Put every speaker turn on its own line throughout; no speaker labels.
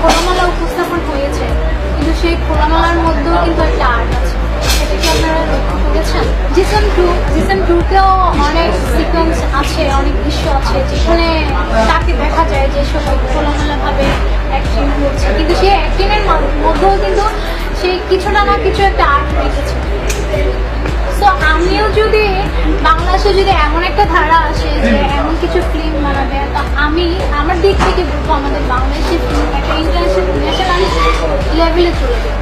খোলামেলা উপস্থাপন হয়েছে, কিন্তু সেই খোলামেলার মধ্যেও কিন্তু একটা আর্ট আছে। এটা কি আপনারা টু টুতেও অনেক আছে, অনেক দৃশ্য আছে, যেখানে তাকে দেখা যায় যে খোলামেলাভাবে অ্যাক্টিং করছে। কিন্তু সেই অ্যাক্টিংয়ের মধ্যেও কিন্তু সে কিছু না না কিছু একটা আর্ট তো আমিও যদি বাংলাদেশে যদি এমন একটা ধারা আসে কিছু ফিল্ম বানাবে। তো আমি আমার দিক থেকে বলব আমাদের বাংলাদেশের ফিল্ম একটা ইন্টারন্যাশনাল ন্যাশনাল লেভেলে চলে যাবে।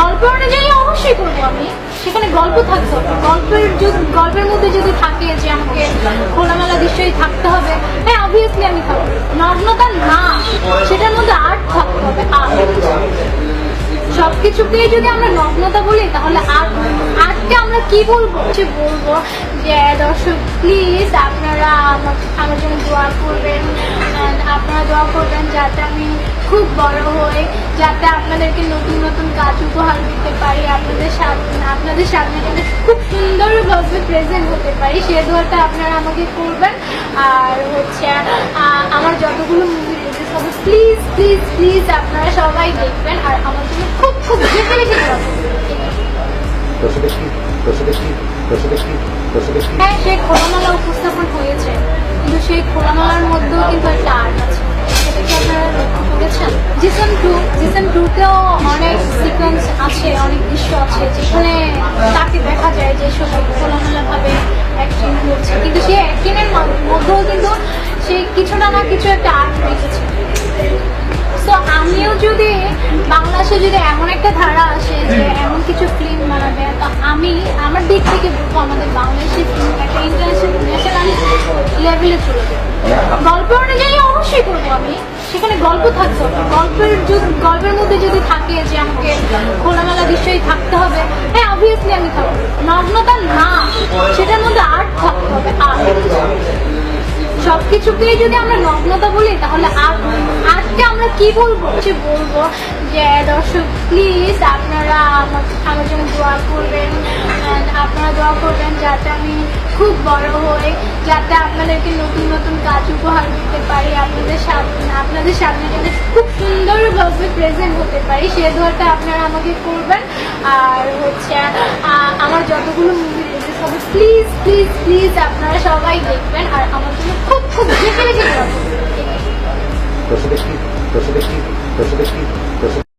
গল্প অনুযায়ী অবশ্যই করব আমি। সেখানে গল্প থাকতে হবে। গল্পের যদি গল্পের মধ্যে যদি থাকে যে আমাকে খোলামেলা দৃশ্যই থাকতে হবে হ্যাঁ অবভিয়াসলি আমি থাকব। নগ্নতা না সেটার মধ্যে আর্ট থাকতে হবে আর্ট সবকিছুকে যদি আমরা নগ্নতা বলি, তাহলে আর্টকে আমরা কি বলব? যে বলব যে, দর্শক প্লিজ আপনারা আমার জন্য দোয়া করবেন আপনারা দোয়া করবেন যাতে আমি খুব বড় হই, যাতে আপনাদেরকে নতুন নতুন কাজ উপহার দিতে পারি, আপনাদের সামনে আপনাদের সামনে যাতে খুব সুন্দরভাবে প্রেজেন্ট হতে পারি। সে দোয়াটা আপনারা আমাকে করবেন। আর হচ্ছে আমার যতগুলো প্লিজ প্লিজ আপনারা সবাই দেখবেন আর আমার জন্য খুব খুব বেশি বেশি হ্যাঁ সেই খোলামেলা উপস্থাপন হয়েছে। কিন্তু সেই খোলামেলার মধ্যেও কিন্তু একটা আর্ট আছে। এটা কি আপনারা লক্ষ্য করেছেন? জিসন টু জিসন টুতেও অনেক সিকোয়েন্স আছে অনেক দৃশ্য আছে যেখানে তাকে দেখা যায় যে সবাই খোলামেলাভাবে অ্যাক্টিং করছে। কিন্তু সেই অ্যাক্টিংয়ের মধ্যেও কিন্তু সে কিছু না না কিছু একটা আর্ট রেখেছে যদি বাংলাদেশে যদি এমন একটা ধারা আসে যে এমন কিছু ফিল্ম বানাবে, তো আমি, আমার দিক থেকে বলব আমাদের বাংলাদেশি ফিল্ম একটা ইন্টারন্যাশনাল ন্যাশনাল লেভেলে চলে যাবে। গল্প অনুযায়ী অবশ্যই করব আমি। সেখানে গল্প থাকতে হবে। গল্পের গল্পের মধ্যে যদি থাকে যে আমাকে খোলামেলা দৃশ্যই থাকতে হবে হ্যাঁ অবভিয়াসলি আমি থাকব। নগ্নতা না, সেটার মধ্যে আর্ট থাকতে হবে আর্ট সবকিছুকে যদি আমরা নগ্নতা বলি, তাহলে আর্টকে আমরা কি বলব? যে বলব যে, দর্শক প্লিজ আপনারা আমার আমার জন্য দোয়া করবেন আপনারা দোয়া করবেন যাতে আমি খুব বড় হই, যাতে আপনাদেরকে নতুন নতুন কাজ উপহার দিতে পারি, আপনাদের সামনে আপনাদের সামনে যাতে খুব সুন্দরভাবে প্রেজেন্ট হতে পারি। সে দোয়াটা আপনারা আমাকে করবেন। আর হচ্ছে আমার যতগুলো মুভি হবে। প্লিজ প্লিজ প্লিজ আপনারা সবাই দেখবেন আর আমার জন্য খুব খুব বেশি বেশি